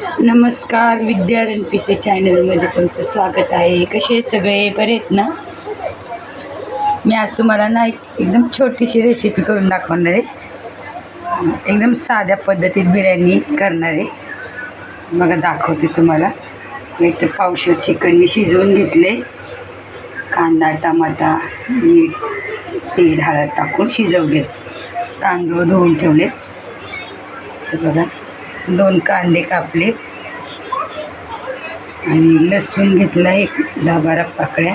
नमस्कार विद्या सी चॅनलमध्ये तुमचं स्वागत आहे. कसे सगळे? बरे आहेत ना? मी आज तुम्हाला ना एकदम छोटीशी रेसिपी करून दाखवणार आहे. एकदम साध्या पद्धतीत बिर्याणी करणार आहे. बघा दाखवते तुम्हाला. मी तर पावशर चिकन मी शिजवून घेतले कांदा टमाटा मीठ तेल हळद टाकून शिजवले तांदूळ धुवून ठेवले तर बघा. दोन कांदे कापले आणि लसूण घेतला एक दहा बारा पाकळ्या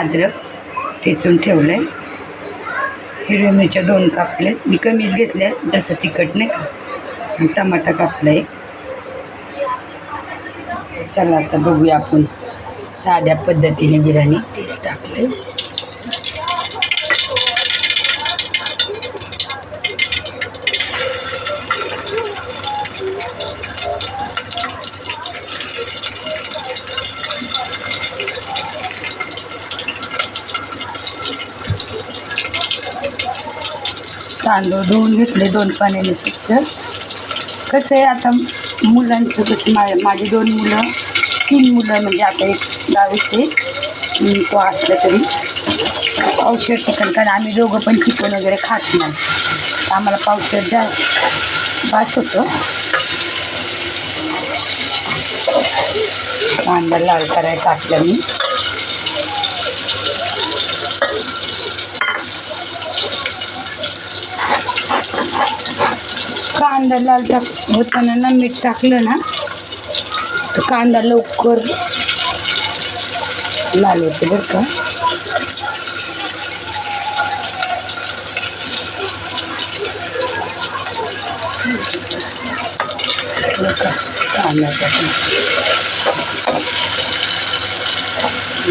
अद्रक ठेचून ठेवलं आहे हिरव्या मिरच्या दोन कापल्यात. मी कमीच घेतल्या जसं तिखट नाही का? आणि टमाटा कापला आहे चला आता बघूया आपण साध्या पद्धतीने बिर्याणी तेल टाकलं तांदूळ धुवून घेतले दोन पाण्याने स्वच्छ कसं आहे आता मुलांचं कसं मा माझी दोन मुलं तीन मुलं म्हणजे आता एक गावीचे तो असलं तरी. पावशेर चिकन कारण आम्ही दोघं पण चिकन वगैरे खात नाही. तर आम्हाला पावशेर जा बास होतं. कांदा लाल करायचा टाकलं कांदा लाल टाक होताना ना मीठ टाकलं ना तर कांदा लवकर लाल होते बरं का. कांदा टाकून.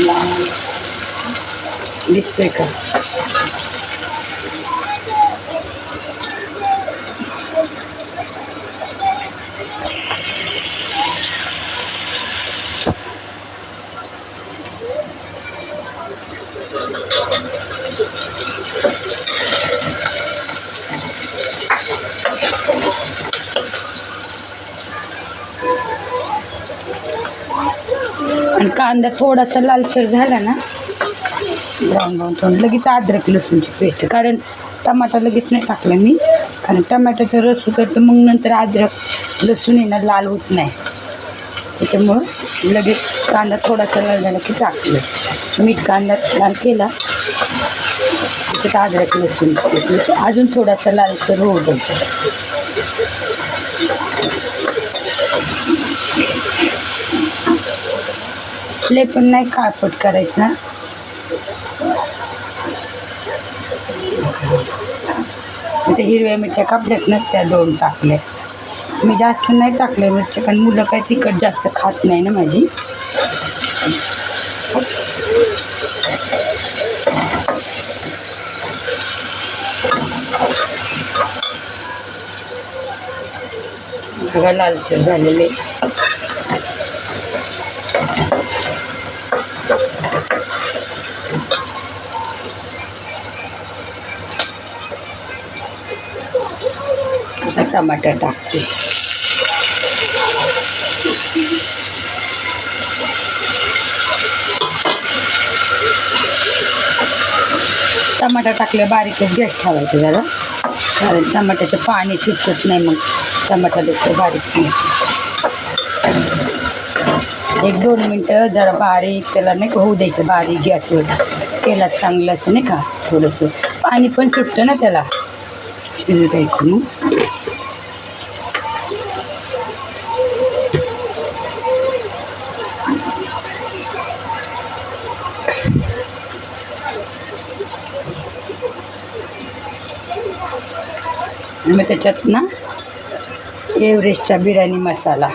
आहे दिसतोय का आणि कांदा थोडासा लालसर झाला ना ब्राऊन ब्राऊन थोडं. लगेच अद्रक लसूणची पेस्ट. कारण टमाटा लगेच नाही टाकला मी. कारण टमाट्याचं रस उतरतो मग नंतर अद्रक लसूण येणार लाल होत नाही. त्याच्यामुळं लगेच कांदा थोडासा लाल झाला की टाकलं. मीठ कांदा लाल केला. त्याच्यात अद्रक लसूण अजून थोडासा लालसर होऊ द्यायचं लय पण नाही काळपट करायचा? ते हिरव्या मिरच्या कापल्यात ना त्या दोन टाकल्या. मी जास्त नाही टाकल्या मिरच्या कारण मुलं काय तिखट जास्त खात नाही ना माझी. बघा लालसर झालेले. टमाटर टाकते. टमाटर टाकलं बारीकच गॅस ठेवायचं जरा. कारण टमाट्याचं पाणी सुटत नाही मग टमाटा दुसरं बारीक. एक दोन मिनटं जरा बारीक त्याला नाही का होऊ द्यायचं बारीक गॅसवर. तेलात चांगलं असं नाही का थोडंसं. पाणी पण सुटतं ना त्याला. शिजू द्यायचं मग. आणि मग त्याच्यात ना एव्हरेस्टचा बिर्याणी मसाला.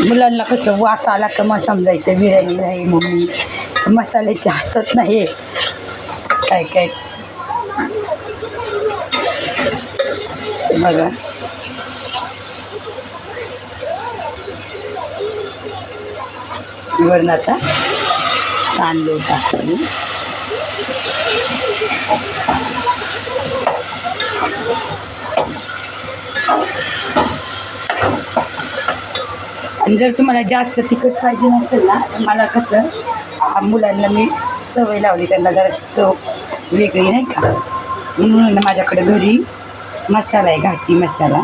मुलांना कसं वास आला का मग समजायचं बिर्याणी नाही मम्मी. मसाल्याची हसत नाही. काय काय? बघा. वरण आता तांदूळ टाकतो आणि जर तुम्हाला जास्त तिखट पाहिजे नसेल ना तर मला कसं मुलांना मी सवय लावली त्यांना जराशी चव वेगळी नाही का? म्हणून माझ्याकडे घरी मसाला आहे घाटी मसाला.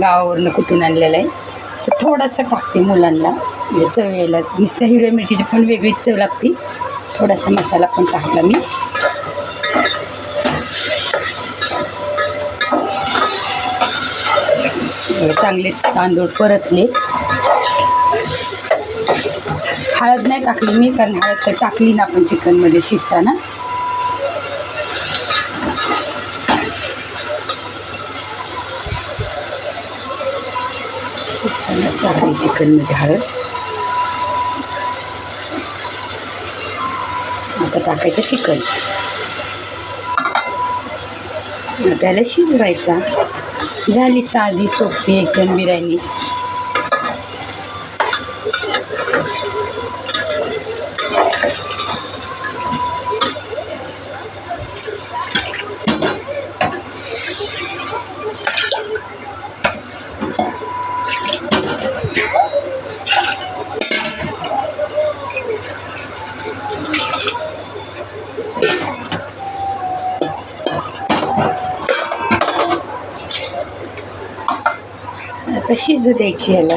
गावावरनं कुठून आणलेला आहे. तर थोडासा टाकते मुलांना. म्हणजे चव यायला नुसत्या हिरव्या मिरचीची पण वेगळीच चव लागते. थोडासा मसाला पण टाकला मी. चांगले तांदूळ परतले. हळद नाही टाकली मी कारण हळद तर टाकली ना आपण चिकनमध्ये शिजताना. शिजताना टाकली चिकनमध्ये हळद. आता टाकायचं चिकन. त्याला शिजवायचा झाली साधी सोपी एकदम बिर्याणी. आता शिजू द्यायची याला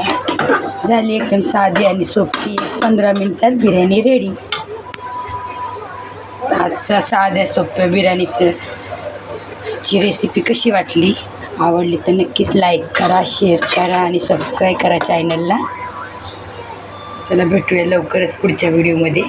झाली एकदम साधी आणि सोपी. पंधरा मिनिटात बिर्याणी रेडी आजचा साध्या सोप्या बिर्याणीचं ची रेसिपी कशी वाटली? आवडली तर नक्कीच लाईक करा शेअर करा आणि सबस्क्राईब करा चॅनलला चला भेटूया लवकरच पुढच्या व्हिडिओमध्ये